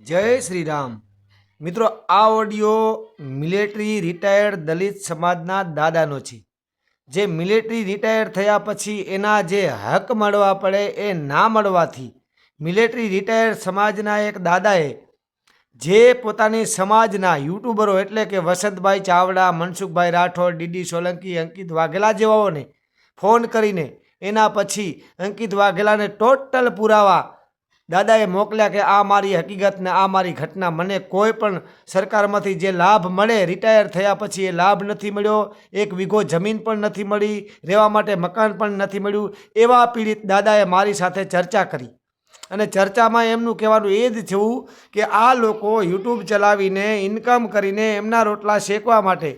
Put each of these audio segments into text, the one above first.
જય શ્રી રામ મિત્રો, આ ઓડિયો મિલિટરી રિટાયર્ડ દલિત સમાજના દાદાનો છે. જે મિલિટરી રિટાયર થયા પછી એના જે હક મળવા પડે એ ના મળવાથી મિલિટરી રિટાયર સમાજના એક દાદાએ જે પોતાની સમાજના યુટ્યુબરો એટલે કે વસંતભાઈ ચાવડા, મનસુખભાઈ રાઠોડ, ડીડી સોલંકી, અંકિત વાઘેલા જેવાઓને ફોન કરીને એના પછી અંકિત વાઘેલાને ટોટલ પુરાવા દાદાએ મોકલ્યા કે આ મારી હકીકત ને આ મારી ઘટના મને કોઈ પણ સરકારમાંથી જે લાભ મળે રિટાયર થયા પછી એ લાભ નથી મળ્યો, એક વીઘો જમીન પણ નથી મળી, રહેવા માટે મકાન પણ નથી મળ્યું, એવા પીડિત દાદાએ મારી સાથે ચર્ચા કરી. અને ચર્ચામાં એમનું કહેવાનું એ જ થયું કે આ લોકો યુટ્યુબ ચલાવીને ઇન્કમ કરીને એમના રોટલા શેકવા માટે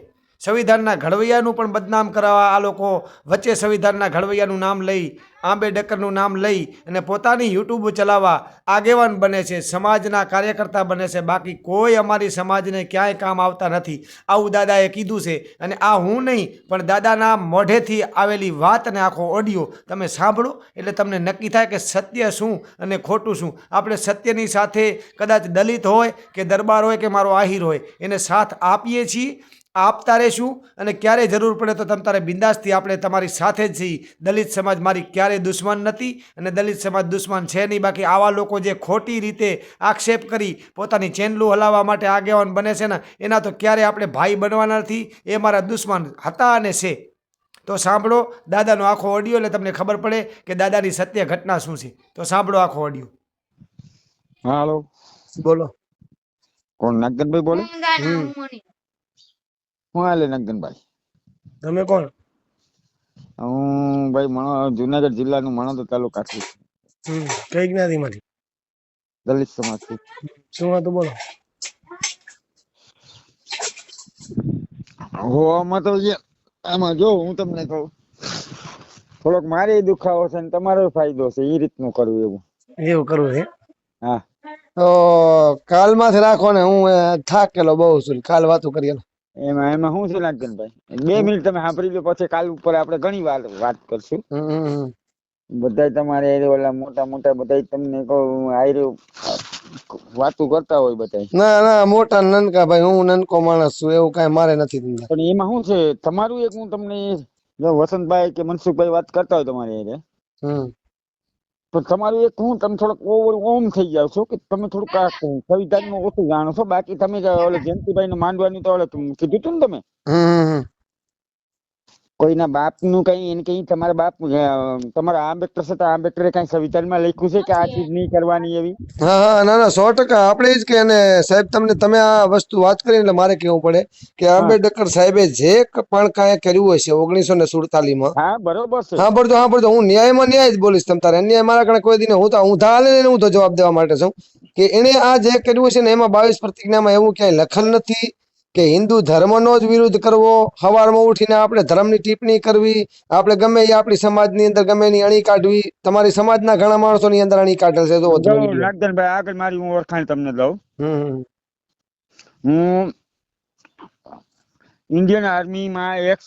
સંવિધાનના ઘડવૈયાનું પણ બદનામ કરાવવા આ લોકો વચ્ચે સંવિધાનના ઘડવૈયાનું નામ લઈ આંબેડકરનું નામ લઈ અને પોતાની યુટ્યુબ ચલાવવા આગેવાન બને છે, સમાજના કાર્યકર્તા બને છે. બાકી કોઈ અમારી સમાજને ક્યાંય કામ આવતા નથી. આવું દાદાએ કીધું છે અને આ હું નહીં, પણ દાદાના મોઢેથી આવેલી વાત અને આખો ઓડિયો તમે સાંભળો, એટલે તમને નક્કી થાય કે સત્ય શું અને ખોટું શું. આપણે સત્યની સાથે કદાચ દલિત હોય કે દરબાર હોય કે મારો આહિર હોય, એને સાથ આપીએ છીએ આપતા રહેશું અને ક્યારે જરૂર પડે તો તમ તારે બિંદાસથી આપણે તમારી સાથે જ છીએ. દલિત સમાજ મારી ક્યારે દુશ્મન નથી અને દલિત સમાજ દુશ્મન છે નહીં. બાકી આવા લોકો જે ખોટી રીતે આક્ષેપ કરી પોતાની ચેનલું હલાવવા માટે આગેવાન બને છે ને એના તો ક્યારે આપણે ભાઈ બનવાના નથી. એ મારા દુશ્મન હતા અને છે. તો સાંભળો દાદાનો આખો ઓડિયો એટલે તમને ખબર પડે કે દાદાની સત્ય ઘટના શું છે. તો સાંભળો આખો ઓડિયો. હાલો. બોલો. કોણ? નાગનભાઈ બોલે. હું હાલે નંદનભાઈ તમે કોણ? હું ભાઈ મણો જુનાગઢ જિલ્લાનું મણોદર તાલુકાથી કઈ જ્ઞાતિમાંથી? દલિત સમાજથી. શું હતું બોલો? હો આમાં તો જે આમાં જો હું તમને કહું થોડોક મારે દુખાવો છે ને તમારો ફાયદો છે એ રીતનું કરવું એવું. એવું કરવું છે? હા. તો કાલમાંથી રાખો ને હું થાકેલો બહુ છું કાલ વાતો કરીએ એમાં એમાં શું છે નાગનભાઈ બે મિનિટ તમે સાંભળી લો પછી કાલ ઉપર આપણે ઘણી વાર વાત કરશું. બધાય તમારે ઓલા મોટા મોટા બધાય તમને આયરો વાતો કરતા હોય બધાય. ના ના મોટા નનકા ભાઈ હું નનકો માણસ છું એવું કઈ મારે નથી પણ એમાં શું છે તમારું એક હું તમને જો વસંતભાઈ કે મનસુખભાઈ વાત કરતા હોય તમારી હારે. તો તમારું એક હું તમે થોડોક ઓવર ઓમ થઈ જાવ છો કે તમે થોડુંક આ સંવિધાનમાં ઓછું જાણો છો. બાકી તમે ઓલે જયંતિભાઈ નું. માંડવાની તો ઓલે કીધું હતું ને તમે. કોઈના બાપનું કઈ એને કઈ તમારા બાપ તમારા આંબેડકર છે તો આંબેડકરે કઈ સંવિધાનમાં લખ્યું છે કે આ ચીજ નહીં કરવાની એવી? હા હા ના ના સો ટકા. આપણે જ કે અને સાહેબ તમને તમે આ વસ્તુ વાત કરી એટલે મારે કેવું પડે કે આંબેડકર સાહેબે જે પણ કાંઈ કર્યું હશે ઓગણીસો ને સુડતાલીસમાં હા બરોબર છે. હા સાંભળજો હું ન્યાયમાં ન્યાય જ બોલીશ તમ તારે. અન્યાય મારા કણે કોઈ દિને હું તો હું ધાલે ને હું તો જવાબ દેવા માટે છું. કે એને આ જે કર્યું છે ને એમાં બાવીસ પ્રતિજ્ઞામાં એવું ક્યાંય લખેલ નથી. કે હિન્દુ ધર્મનો જ વિરોધ કરવો સવારમાં ઉઠીને આપણે ધર્મની ટિપ્પણી કરવી આપણે ગમે એ આપણી સમાજની અંદર ગમે એની અણી કાઢવી તમારી સમાજના ઘણા માણસોની અંદર અણી કાઢે છે જો નાગદનભાઈ આગળ મારી હું ઓળખાણ તમને દઉં. હું ઇન્ડિયન આર્મી માં એક્સ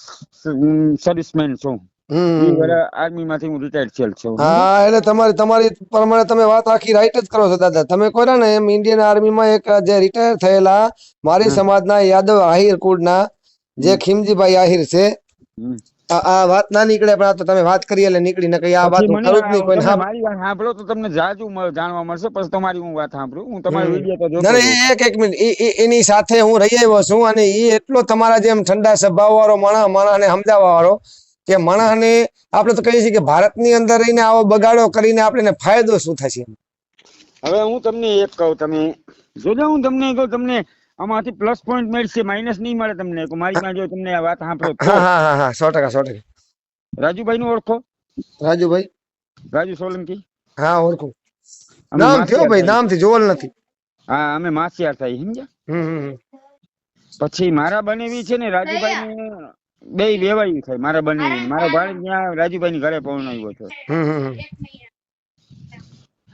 સર્વિસમેન છું. આર્મી માંથી હું રિટાયર્ડ થયેલ છું. હા? એટલે તમારી તમારી પ્રમાણે તમે વાત આખી રાઈટ જ કરો છો દાદા. તમે કહો ને એમ ઇન્ડિયન આર્મીમાં એક જે રિટાયર થયેલા મારી સમાજના યાદવ આહિર કુળના જે ખીમજીભાઈ આહિર છે આ વાત ના નીકળે પણ આ તો તમે વાત કરી એટલે નીકળી ને કઈ આ વાત કરું જ નહીં મારી વાત સાંભળો તો તમને જાજુ જાણવા મળશે પછી તમારી હું વાત સાંભળું. હું તમારી. વીડિયો તો એક એક મિનિટ. એની સાથે હું રહી આવ્યો છું અને એ એટલો તમારા જેમ ઠંડા સ્વભાવ વાળો માણા માણસને સમજાવવા વાળો કે માણસને આપણે તો કહીએ છીએ કે ભારતની અંદર રહીને આવો બગાડો કરીને આપણે ફાયદો શું થશે? હવે હું તમને એક કહું તમે જોજો હું તમને કહું તમને આમાંથી પ્લસ પોઈન્ટ મળશે માઇનસ નહીં મળે તમને. મારી પાસે જો તમને આ વાત સાંભળો હા હા હા સો ટકા સો ટકા. રાજુભાઈ નું ઓળખો? રાજુભાઈ? રાજુ સોલંકી? હા ઓળખું. નામ થયો ભાઈ? નામથી જોવલ નથી. હા અમે માસિયાર થાય સમજ્યા. પછી મારા બનેવી છે ને રાજુભાઈ ને બે વેવાયું થાય મારા બંને મારા ભાઈ ત્યાં રાજુભાઈ ની ઘરે પહોંચાડ્યો છે.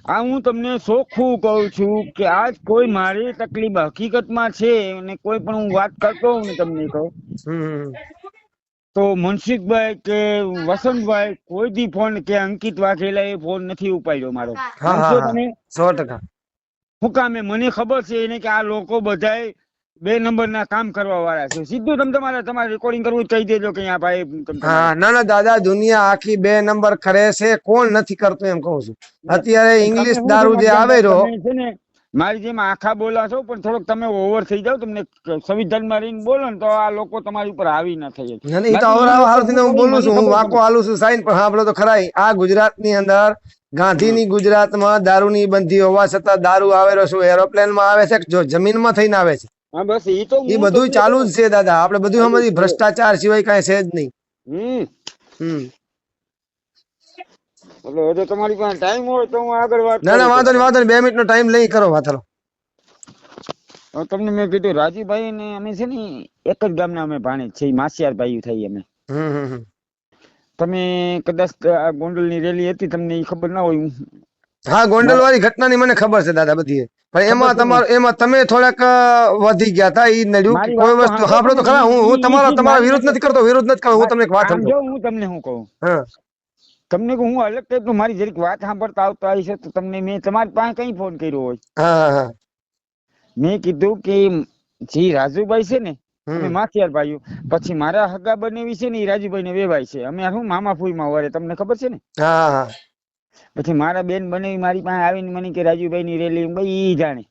આ હું તમને ચોખ્ખું કહું છું કે આજ કોઈ મારી તકલીફ હકીકતમાં છે અને કોઈ પણ હું વાત કરતો હોઉં ને તમને કહું. તો મનસુખભાઈ કે વસંતભાઈ કોઈ દી ફોન કે અંકિત વાઘેલા એ ફોન નથી ઉપાડ્યો મારો. હા હા હા. સો ટકા. હું કામે મને ખબર છે એને કે આ લોકો બધાય બે નંબરના કામ કરવા વાળા છે. સીધું તમે તમારે તમારે રેકોર્ડિંગ કરવું કહી દેજો કે આ ભાઈ હા ના ના દાદા દુનિયા આખી બે નંબર કરે છે. કોણ નથી કરતું એમ કહું છું. અત્યારે ઇંગ્લિશ દારૂ જે આવે રહ્યો ને મારી જેમ આખા બોલા છો પણ થોડોક તમે ઓવર થઈ જાવ તમને સંવિધાનમાં રહીને બોલો ને તો આ લોકો તમારી ઉપર આવી ના થઈ જાય. ના, ના, તો અવરાવ હાલથી હું બોલું છું. હું વાકો હાલું છું સાઈન પણ સાંભળો તો ખરાઈ આ ગુજરાતની અંદર ગાંધીની ગુજરાતમાં દારૂની બંધી હોવા છતાં દારૂ આવેલો શું એરોપ્લેનમાં આવે છે જો જમીનમાં થઈને આવે છે? હા બસ ઈ તો એ બધું ચાલુ જ છે દાદા. આપણે બધું સમજી ભ્રષ્ટાચાર સિવાય કાંઈ છે જ નહીં. હમ. હમ. એટલે હવે તમારી પાસે ટાઈમ હોય તો હું આગળ વાત ના ના વાંધો નહીં વાંધો નહીં. બે મિનિટનો ટાઈમ લઈ કરો વાત હાલો. તમને મેં કીધું રાજીભાઈ ને અમે છે ને એક જ ગામના અમે ભાણી છે માસિયાર ભાઈ થઈ અમે. હમ હમ હમ. તમે કદાચ આ ગોંડલની રેલી હતી તમને ઈ ખબર ના હોય હા. ગોંડલ વાળી ઘટનાની મને ખબર છે દાદા બધી પણ એમાં તમારો એમાં તમે થોડાક વધી ગયા હતા ઈ નડ્યું. કોઈ વસ્તુ સાંભળો તો ખરા હું તમારા તમારા મારી વિરોધ નથી કરતો વિરોધ નથી કરતો હું તમને એક વાત સમજો હું તમને હું કહું. તમને હું અલગ ટાઈપનું મારી જરીક વાત સાંભળતા આવતો આવી છે તો તમને મેં તમારી પાસે કઈ ફોન કર્યો હોય? મેં કીધું કે જે રાજુભાઈ છે ને અમે. માથિયાર ભાઈઓ પછી મારા હગા બનેવી છે ને એ રાજુભાઈ ને વેવાય છે. અમે શું મામા ફૂઈમાં વરે તમને ખબર છે ને? હા હા. પછી મારા બેન બને મારી પાસે આવીને મને કે રાજુભાઈ ની રેલી ભાઈ ઈ જાણે.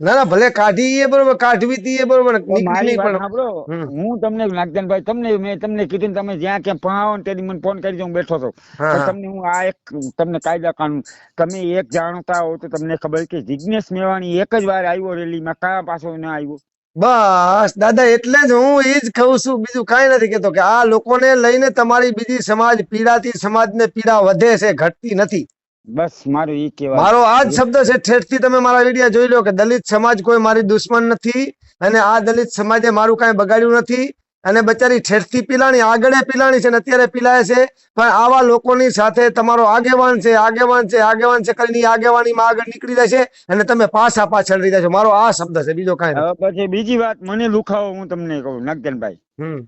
ના ના ભલે કાઢી એ બરોબર કાઢવી તી એ બરોબર તો. હું તમને નાગદાનભાઈ તમને મેં તમને કીધું તમે જ્યાં ક્યાં પહાવો ને તેથી મને ફોન કરી બેઠો હતો હા પણ હા. તમને હું આ એક તમને કાયદા કાનૂન તમે એક જાણતા હો તો તમને ખબર કે જિજ્ઞેશ મેવાણી એક જ વાર આવ્યો રેલીમાં કયા પાછો ના આવ્યો? બસ દાદા એટલે જ હું એ જ કહું છું. બીજું કાંઈ નથી કેતો કે આ લોકોને લઈને તમારી બીજી સમાજ પીડાતી સમાજને પીડા વધે છે ઘટતી નથી. બસ મારું ઈ કહેવાનું મારો આ જ શબ્દ છે ઠેઠથી તમે મારા વિડિયા જોઈ લો કે દલિત સમાજ કોઈ મારી દુશ્મન નથી અને આ દલિત સમાજે મારું કાંઈ બગાડ્યું નથી. અને બચારી ઠેઠથી પીલાણી આગળ પીલાણી છે ને અત્યારે પીલાય છે. પણ આવા લોકોની સાથે તમારો આગેવાન છે આગેવાન છે આગેવાન છે કરીને આગેવાનીમાં આગળ નીકળી જાય છે અને તમે પાછા પાછળ રહી જાય છો. મારો આ શબ્દ છે બીજો કાંઈ પછી બીજી વાત મને લુખાવો હું તમને કહું નાગદાનભાઈ હમ.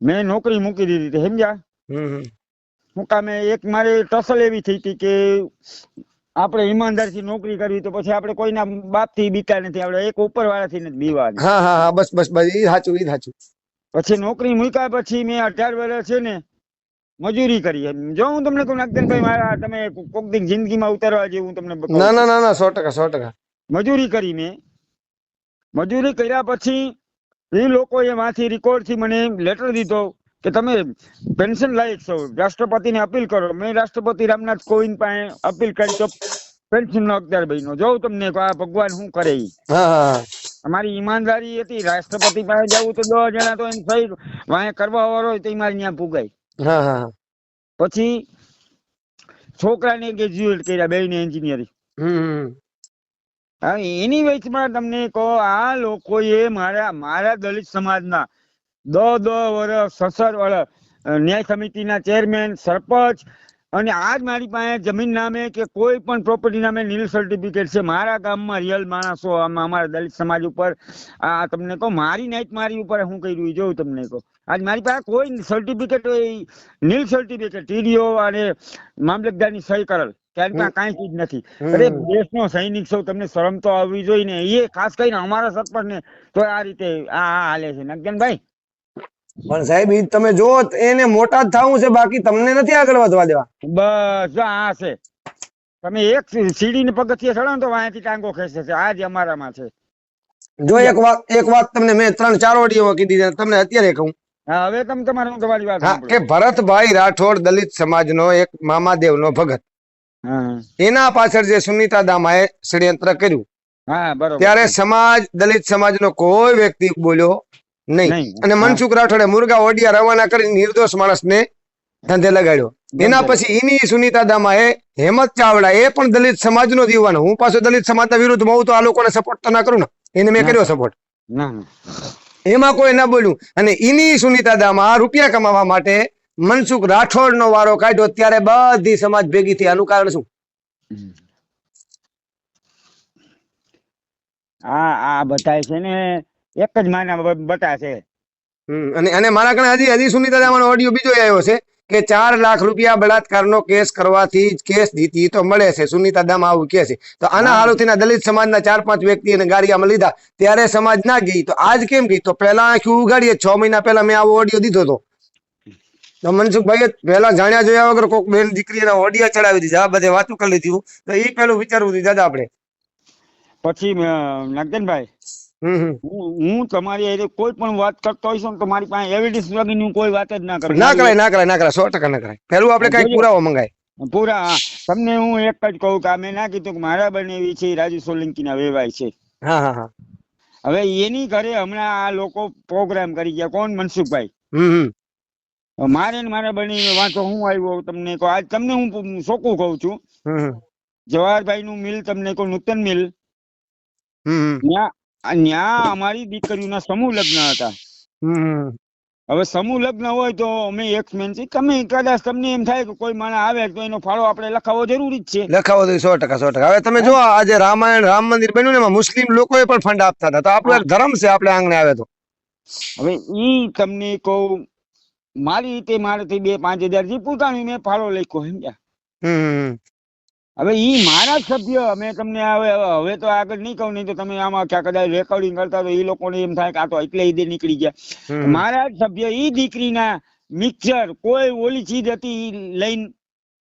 મેં નોકરી મૂકી દીધી હતી સમજ્યા. હું કામે એક મારે ટસલ એવી થઈ હતી કે આપણે ઈમાનદારથી નોકરી કરવી તો પછી આપણે કોઈના બાપથી બીતા નથી આપણે એક ઉપરવાળાથી નથી બીવાનું. હા હા હા બસ બસ બસ ઈ સાચું ઈ સાચું. પછી નોકરી મૂક્યા પછી મેં અઢાર વર્ષ છે ને મજૂરી કરી જો હું તમને કહું નાગદનભાઈ મારા તમે કોક દિન જિંદગીમાં ઉતારવા જેવું તમને ના ના ના ના સો ટકા સો ટકા. મજૂરી કરી મેં. મજૂરી કર્યા પછી એ લોકોએ માંથી રેકોર્ડથી મને લેટર દીધો કે તમે પેન્શન લાયક છો. રાષ્ટ્રપતિને અપીલ કરો. મેં રાષ્ટ્રપતિ રામનાથ કોવિંદ પાસે અપીલ કરી તો પેન્શન નો હકદાર બન્યો. જોઉં તમને આ ભગવાન શું કરે હા. અમારી ઈમાનદારી હતી રાષ્ટ્રપતિ પાસે જવું તો દસ જણા તો એમ થઈ વાંહે કરવા વાળો હોય તો મારી ત્યાં પુગાય હા હા હા. પછી છોકરાને ગ્રેજ્યુએટ કર્યા બેને એન્જિનિયરિંગ હમ હમ એની વચમાં તમને કહો આ લોકોએ મારા મારા દલિત સમાજના દો દો વર્ષ સસર વર્ષ ન્યાય સમિતિના ચેરમેન સરપંચ અને આજ મારી પાસે જમીન નામે કે કોઈ પણ પ્રોપર્ટી નામે નીલ સર્ટિફિકેટ છે. મારા ગામમાં રિયલ માણસો અમારા દલિત સમાજ ઉપર આ તમને કહો મારી નાઈટ મારી ઉપર હું કર્યું જોઉં તમને કહો. આજ મારી પાસે કોઈ સર્ટિફિકેટ નીલ સર્ટિફિકેટ ટીડીઓ અને મામલતદારની સહી કરેલ. ત્યારે પાસે કાંઈ ચીજ નથી. અરે દેશનો સૈનિક છો તમને શરમ તો આવવી જોઈએ ને. એ ખાસ કરીને અમારા સરપંચ ને તો આ રીતે આ આ હાલે છે. નગનભાઈ પણ સાહેબ ઈ તમે જો એને મોટા જ થવું છે બાકી તમને નથી આગળ વધવા દેવા. બસ જો આ છે. તમે એક સીડી ને પગથિયે ચડો ને તો વાંચી ટાંગો ખેંચે છે. આ જ અમારામાં છે. જો એક વાત એક વાત તમને મેં ત્રણ ચાર ઓડિયો કીધી તમને અત્યારે કહું. હવે તમે તમારું તમારી વાત કે ભરતભાઈ રાઠોડ દલિત સમાજનો એક મામાદેવનો ભગત. હા એના પાછળ જે સુનિતા દામાએ ષડયંત્ર કર્યું. ત્યારે સમાજ દલિત સમાજનો કોઈ વ્યક્તિ બોલ્યો નહીં. અને મનસુખ રાઠોડે મુર્ગા ઓડિયા રવાના કરી નિર્દોષ માણસને ધંધે લગાડ્યો. એના પછી એની સુનીતા દામાએ હેમંત ચાવડા એ પણ દલિત સમાજનો જ યુવાન. હું પાછો દલિત સમાજના વિરુદ્ધમાં હું તો આ લોકોને સપોર્ટ તો ના કરું ને. એને મેં કર્યો સપોર્ટ. એમાં કોઈ ના બોલ્યું. અને ઇની સુનિતા દામા રૂપિયા કમાવા માટે મનસુખ રાઠોડ નો વારો કાઢ્યો. ત્યારે બધી સમાજ ભેગી થઈ. આનું કારણ શું? આ આ બધાય છે ને એક જ માના બટા છે. અને અને મારા કણે હજી હજી સુનીતા દામાનો ઓડિયો બીજો આવ્યો છે કે ચાર લાખ રૂપિયા બળાત્કારનો કેસ કરવાથી કેસ જીતી તો મળે છે. સુનિતા દામ આવું કે છે. તો આના હારુથી ના દલિત સમાજના ચાર પાંચ વ્યક્તિ એને ગાડીયામાં લીધા ત્યારે સમાજ ના ગઈ. તો આજ કેમ ગઈ? તો પહેલા આખી ઉગાડીએ છ મહિના પહેલા મેં આવો ઓડિયો દીધો હતો. તો મનસુખભાઈ પહેલા જાણ્યા જોયા વગર કોક બેન દીકરીના ઓડિયા ચડાવી દીધા. આ બધે વાતો કરી લીધી તો એ પેલું વિચારવું હતું દાદા આપણે. પછી હમ હું તમારી હારે કોઈ પણ વાત કરતો હોઈશ તો મારી પાસે એવિડન્સ વગરની હું કોઈ વાત જ ના કરું. ના કરાય ના કરાય ના કરાય સો ટકા ના કરાય. પેલું આપણે કઈ પુરાવો મંગાય. પૂરા તમને હું એક જ કહું કે મેં ના કીધું કે મારા બનેવી છે રાજુ સોલંકી ના વેવાય છે. હા હા હા. હવે એની ઘરે હમણાં આ લોકો પ્રોગ્રામ કરી ગયા. કોણ? મનસુખભાઈ. હમ મારે ને મારા બની વાંચો હું આવ્યો તમને કહો. આજ તમને હું સોકું કહું છું. જવાહરભાઈ નું મિલ તમને કહું નૂતન મિલ. ત્યાં ત્યાં અમારી દીકરીઓના સમૂહ લગ્ન હતા. હવે સમૂહ લગ્ન હોય તો અમે એક મેન છે તમે કદાચ તમને એમ થાય કે કોઈ માણસ આવે તો એનો ફાળો આપણે લખાવો જરૂરી જ છે. લખાવો તો સો ટકા સો ટકા. હવે તમે જો આજે રામાયણ રામ મંદિર બન્યું ને એમાં મુસ્લિમ લોકોએ પણ ફંડ આપતા હતા. તો આપણો એક ધર્મ છે આપણે આંગણે આવે તો. હવે ઈ તમને કહું મારી રીતે મારાથી બે પાંચ હજાર જે પોતાની મેં ફાળો લખ્યો સમજ્યા? હવે ઈ મારા સભ્ય અમે તમને હવે હવે તો આગળ નહીં કહું નહીં તો તમે આમાં ક્યાં કદાચ રેકોર્ડિંગ કરતા તો એ લોકોને એમ થાય કે આ તો એટલે ઈ દે નીકળી ગયા. મારા સભ્ય ઈ દીકરીના મિક્સર કોઈ ઓલી ચીજ હતી ઈ લઈને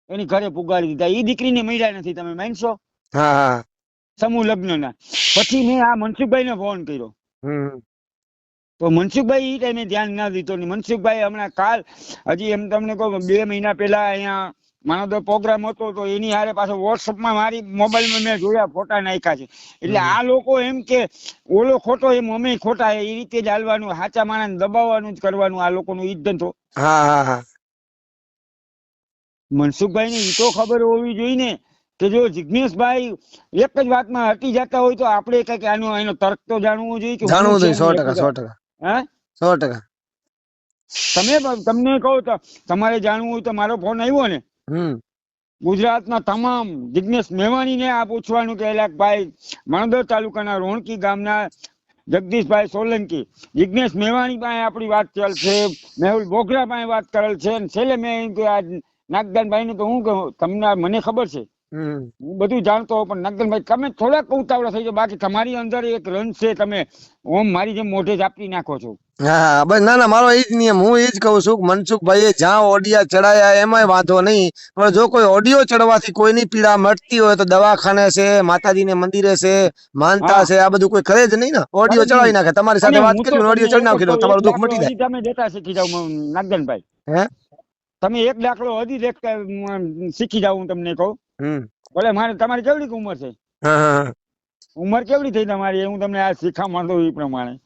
એની ઘરે પુગાડી દીધા. ઈ દીકરીને મળ્યા નથી તમે માનશો? હા સમૂહ લગ્નના. પછી મેં આ મનસુખભાઈને ફોન કર્યો. હમ. તો મનસુખભાઈ ઈ ટાઈમે ધ્યાન ના દીધો ને મનસુખભાઈ હમણાં કાલ હજી એમ તમને કહું બે મહિના પહેલા અહીંયા માનો પ્રોગ્રામ હતો તો એની હારે પાછો વોટ્સઅપમાં મારી મોબાઈલમાં મેં જોયા ફોટા નાખ્યા છે. એટલે આ લોકો એમ કે ઓલો ખોટો એમ અમે ખોટા એ રીતે જ હાલવાનું સાચા માણસ દબાવવાનું જ કરવાનું આ લોકોનું ઈ જ ધંધો. હા હા હા. મનસુખભાઈ ને ઈ તો ખબર હોવી જોઈએ ને કે જો જિજ્ઞેશભાઈ એક જ વાતમાં હટી જતા હોય તો આપણે કંઈક આનો એનો તર્ક તો જાણવું જોઈએ કે જાણવું જોઈએ સો ટકા સો ટકા. હે? સો ટકા. તમે તમને કહું તો તમારે જાણવું હોય તો મારો ફોન આવ્યો ને. ગુજરાતના તમામ જિજ્ઞેશ મેવાણીને આ પૂછવાનું કે ભાઈ માણદર તાલુકાના રોણકી ગામના જગદીશભાઈ સોલંકી જિજ્ઞેશ મેવાણી પાસે આપણી વાત ચાલ છે મેહુલ બોગરા પાસે વાત કરેલ છે અને છેલ્લે મેં આ નાગદાનભાઈ ને તો હું કહું તમને મને ખબર છે. હું બધું જાણતો હોઉં પણ નાગદાનભાઈ તમે થોડાક ઉતાવળા થઈ જાઓ બાકી તમારી અંદર એક રન છે તમે ઓમ મારી જેમ મોઢે જાપી નાખો છો. હા બસ ના ના મારો એ જ નિયમ હું એ જ કહું છું મનસુખભાઈએ જ્યાં ઓડિયા ચડાયા એમાંય વાંધો નહીં પણ જો કોઈ ઓડિયો ચડવાથી કોઈની પીડા મટતી હોય તો દવાખાને છે માતાજીને મંદિરે છે માનતા છે આ બધું કોઈ કરે જ નહીં ને? ઓડિયો ચડાવી નાખે તમારી સાથે વાત કરી ઓડિયો તમને ચડી નાખી તમારું દુઃખ મટી જાય. તમે દેતા શીખી જાવ નાગદનભાઈ હે? તમે એક દાખલો હજી દેખ શીખી જાવ હું તમને કહું. ભલે મારે તમારી કેવડી ઉંમર છે. ઉંમર કેવડી થઈ તમારી હું તમને આ શીખવા માંડું એ પ્રમાણે.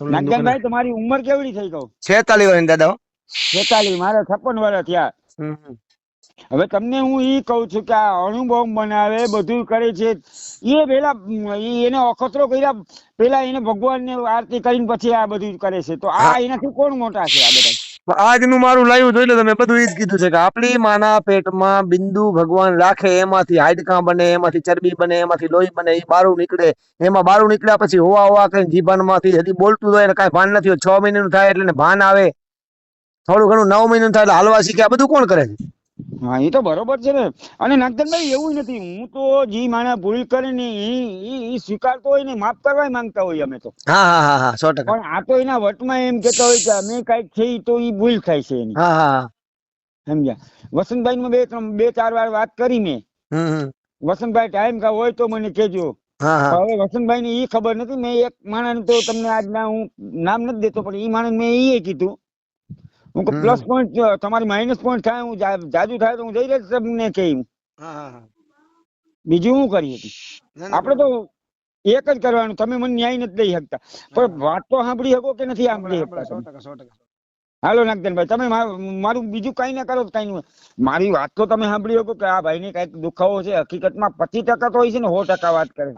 નાગદાનભાઈ તમારી ઉંમર કેવડી થઈ કહું? છેતાલીસ વર્ષ દાદા છેતાલીસ મારે છપ્પન વર્ષ થયા. હવે તમને હું ઈ કહું છું કે આ અણુબોમ્બ બનાવે બધું કરે છે. એ પેલા ઈ એને અખતરો કર્યા પેલા એને ભગવાનને આરતી કરીને પછી આ બધું કરે છે. તો આ એનાથી કોણ મોટા છે આ બધા? આજનું મારું લાઈવ જોઈ લો તમે, બધું એ જ કીધું છે કે આપણી માના પેટમાં બિંદુ ભગવાન રાખે, એમાંથી હાડકાં બને, એમાંથી ચરબી બને, એમાંથી લોહી બને એ બારું નીકળે. એમાં બારું નીકળ્યા પછી હોવા હોવા કઈ જીવનમાંથી હજી બોલતું હોય એને કાંઈ ભાન નથી. છ મહિનાનું થાય એટલે ભાન આવે. થોડું ઘણું નવ મહિનાનું થાય એટલે હાલવા શીખ્યા બધું કોણ કરે છે? હા એ તો બરોબર છે ને. અને નાગધનભાઈ એવું નથી. હું તો જે માણસ ભૂલ કરે ને ઈ સ્વીકારતો હોય ને માફ કરવા માંગતા હોય અમે તો. હા હા હા હા સો ટકા. પણ આ તો એના વટમાં એમ કેતા હોય કે અમે કંઈક છે તો એ ભૂલ થાય છે એની. હા હા. હા સમજ્યા? વસંતભાઈ બે ત્રણ બે ચાર વાર વાત કરી મેં. વસંતભાઈ ટાઈમ કા હોય તો મને હા હવે વસંતભાઈ ને એ ખબર નથી. મેં એક માણસ તો તમને આજના હું નામ નથી દેતો પણ એ માણસ મેં ઈ કીધું હું. પ્લસ પોઈન્ટ તમારી માઇનસ પોઈન્ટ થાય હું જાજુ થાય તો હું જઈ રહીશ તમને હા હા. બીજું શું કરી હતી ના, ના, આપણે તો એક જ કરવાનું તમે મને ન્યાય નથી દઈ શકતા. પણ વાત તો સાંભળી શકો કે નથી સાંભળી શકતા ટકા સો ટકા હાલો નાગદનભાઈ તમે મારું બીજું કઈ ના કરો કઈ નહીં મારી વાત તો તમે સાંભળી શકો કે આ ભાઈને કંઈક દુખાવો છે હકીકતમાં પચીસ ટકા તો હોય છે ને સો ટકા વાત કરે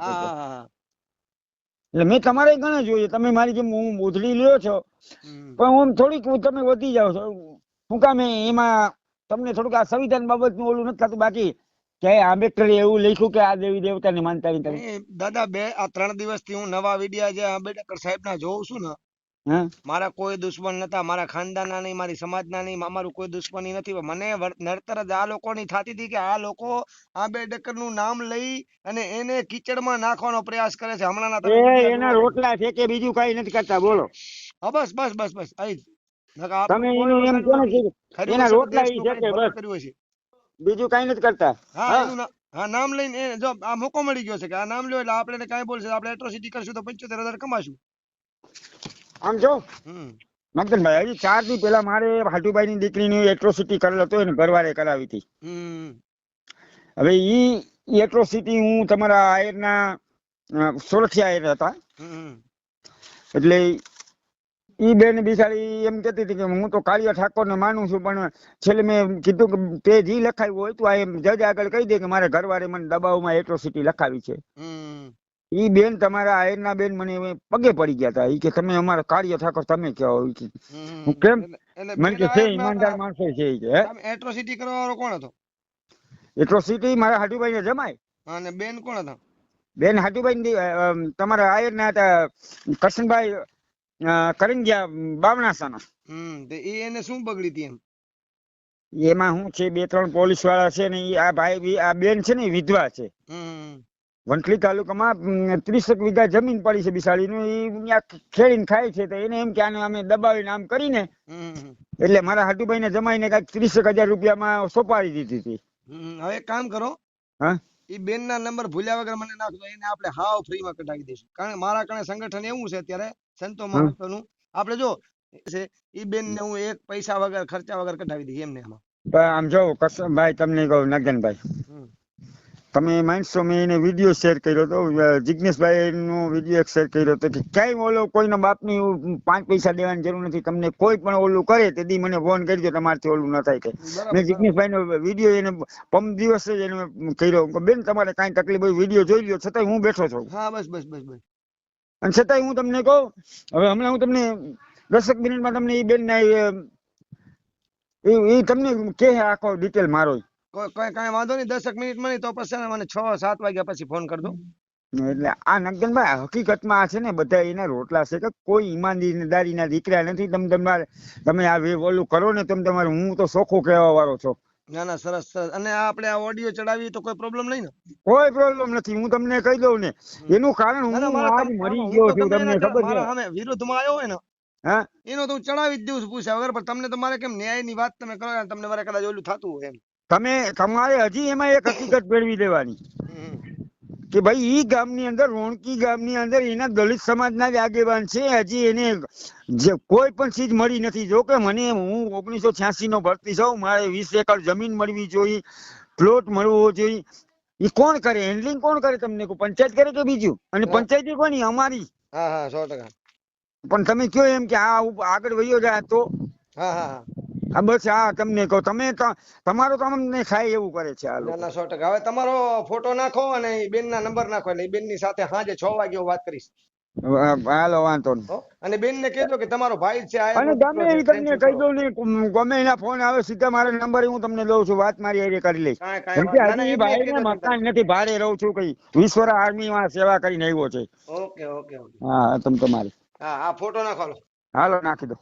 એટલે મેં તમારે ઘણા જોઈએ તમે મારી જેમ હું બોધડી લ્યો છો. પણ હું થોડીક તમે વધી જાઓ છો. શું કામે એમાં તમને થોડુંક આ સંવિધાન બાબતનું ઓલું નથી થતું. બાકી કે આંબેડકરે એવું લખ્યું કે આ દેવી દેવતાને માનતા નહીં દાદા બે આ ત્રણ દિવસથી હું નવા વિડિયા જે આંબેડકર સાહેબના જોઉં છું ને મારા કોઈ દુશ્મન નતા મારા ખાનદાનના નહીં મારી સમાજના નહીં અમારું કોઈ દુશ્મની નથી. મને નડતર જ આ લોકોની થતી હતી કે આ લોકો આંબેડકરનું નામ લઈ અને એને કીચડમાં નાખવાનો પ્રયાસ કરે છે. વીડિયો એના રોટલા ફેંકે બીજું કઈ નથી કરતા બોલો. હા બસ બસ બસ બસ. તમે એનું એમ ને રોટલા ઈ બસ. બીજું કઈ નથી કરતા. હા ના- હા નામ લઈને જો આ મોકો મળી ગયો છે કે આ નામ લ્યો એટલે આપણે કઈ બોલશે આપણે એટ્રોસિટી કરશું તો પંચોતેર હજાર કમાશું. આમ જો. મગનભાઈ હજી ચાર દી પેલા મારે હાટુભાઈ ની દીકરીની એટ્રોસિટી કરેલ હતો એને ઘરવાળે કરાવી હતી. હવે ઈ એટ્રોસિટી હું તમારા આયરના સોરઠિયા આયર હતા. એટલે ઈ બેન બિચારી એમ કહેતી હતી કે હું તો કાળિયા ઠાકોર ને માનું છું પણ છેલ્લે મેં કીધું કે તે જી લખાયું હોય તો આ એમ જજ આગળ કહી દે કે મારે ઘરવાળે મને દબાવમાં એટ્રોસિટી લખાવી છે. ઈ બેન તમારા આયરના બેન મને પગે પડી ગયા હતા ઈ કે તમે અમારા કાર્ય ઠાકોર તમે કહો. કે હું કેમ? મને કે છે ઈમાનદાર માણસો છે ઈ કે એટ્રોસિટી કરવા વાળો કોણ હતો? એટ્રોસિટી મારા હાટુભાઈ ને જમાય અને બેન કોણ હતા? બેન હાટુભાઈ તમારા આયરના હતા કરશનભાઈ અ, કરંગિયા બાવણાસાના. હમ તે એને શું બગડી હતી એમ? એમાં શું છે બે ત્રણ પોલીસવાળા છે ને આ ભાઈ આ બેન છે ને વિધવા છે. હમ. વંથલી તાલુકામાં ત્રીસેક વીઘા જમીન પડી છે બિસાડીનું. ન્યા ખેડીને ખાય છે તો એને એમ કે આને અમે દબાવીને આમ કરીને એટલે મારા હાટુભાઈ ને જમાઈને કાંઈક ત્રીસેક હજાર રૂપિયામાં સોપાડી દીધી હતી. હવે કામ કરો. હા? એ બેન ના નંબર ભૂલ્યા વગર મને નાખજો એને આપણે હાવ ફ્રી માં કઢાવી દઈશું. કારણ કે મારા કણે સંગઠન એવું છે અત્યારે સંતો મહંતોનું આપણે જો છે ઈ બેન ને હું એક પૈસા વગર ખર્ચા વગર કઢાવી દઈએ એમને એમાં પણ આમ જો કસમભાઈ તમને કહું નગનભાઈ. તમે માનશો મેં એને વીડિયો શેર કર્યો હતો અ, જિજ્ઞેશભાઈ નો વીડિયો એક શેર કર્યો હતો કે ક્યાંય ઓલો કોઈના બાપની પાંચ પૈસા દેવાની જરૂર નથી તમને કોઈ પણ ઓલું કરે તે દી મને ફોન કરજો તમારથી ઓલું ન થાય કે મેં જિજ્ઞેશભાઈ નો વીડિયો એને પમ દિવસ જ એને કર્યો. બેન તમારે કાંઈ તકલીફ હોય વીડિયો જોઈ લ્યો છતાંય હું બેઠો છું. હા બસ બસ બસ બસ. અને છતાંય હું તમને કહું હવે હમણાં હું તમને દસક મિનિટમાં તમને એ બેન એ તમને કે આખો ડિટેલ મારો કોઈ કઈ વાંધો નહીં દસક મિનિટ મળી તો પછી મને છ સાત વાગ્યા પછી ફોન કરજો એટલે આ નગનભાઈ હકીકતમાં આ છે ને બધા એના રોટલા છે કે કોઈ ઈમાનદારીના દીકરા નથી. તમે તમારે તમે આ ઓલું કરો ને તમે તમારે હું તો સોખો કહેવા વાળો છો. ના ના સરસ સરસ. અને આપણે આ ઓડિયો ચડાવીએ તો કોઈ પ્રોબ્લેમ નહીં ને? કોઈ પ્રોબ્લેમ નથી. હું તમને કહી દઉં ને એનું કારણ હું મારા આજ મરી ગયો તો છું તમને ખબર મારા છે? સામે વિરુદ્ધમાં આવ્યો હોય ને હા? એનો તો હું ચડાવી જ દઉં છું પૂછ્યા વગર પણ તમને તમારે કેમ ન્યાયની વાત તમે કરો તમને મારે કદાચ ઓલું થતું હોય એમ. તમે તમારે હજી એમાં એક હકીકત ભેળવી દેવાની કે ભાઈ ઈ ગામની અંદર રોણકી ગામની અંદર એના દલિત સમાજના જ આગેવાન છે. હજી એને જે કોઈ પણ ચીજ મળી નથી. જો કે મને હું ઓગણીસો છ્યાસી નો ભરતી છું મારે વીસ એકર જમીન મળવી જોઈએ. પ્લોટ મળવો જોઈએ. ઈ કોણ કરે? હેન્ડલિંગ કોણ કરે તમને? પંચાયત કરે કે બીજું? અને. પંચાયત કોની? અમારી. હા હા સો ટકા. પણ તમે કયો એમ કે આ આગળ વયો જાય તો? હા હા. હા બસ આ તમને કહો તમે તમારો તો અમને ખાય એવું કરે છે આ લોકો. ના સો ટકા. હવે તમારો ફોટો નાખો અને બેન ના નંબર નાખો એટલે બેનની સાથે સાંજે છ વાગે હું વાત કરીશ. હાલો વાંધો નહીં. અને બેન ને કહેજો કે તમારો ભાઈ છે આ અને ગમે એ તમને કહી દઉં ને ગમે એના ફોન આવે સીધા મારા નંબર હું તમને લઉં છું વાત મારી હારે કરી લઈશ. કેમ કે હજી ભાઈ કીધું મકાન નથી ભાડે રહું છું કઈ. ઈશ્વર આર્મી માં સેવા કરીને આવ્યો છે. ઓકે ઓકે હા તમ તમારે. હા આ ફોટો નાખો. હાલો નાખી દો.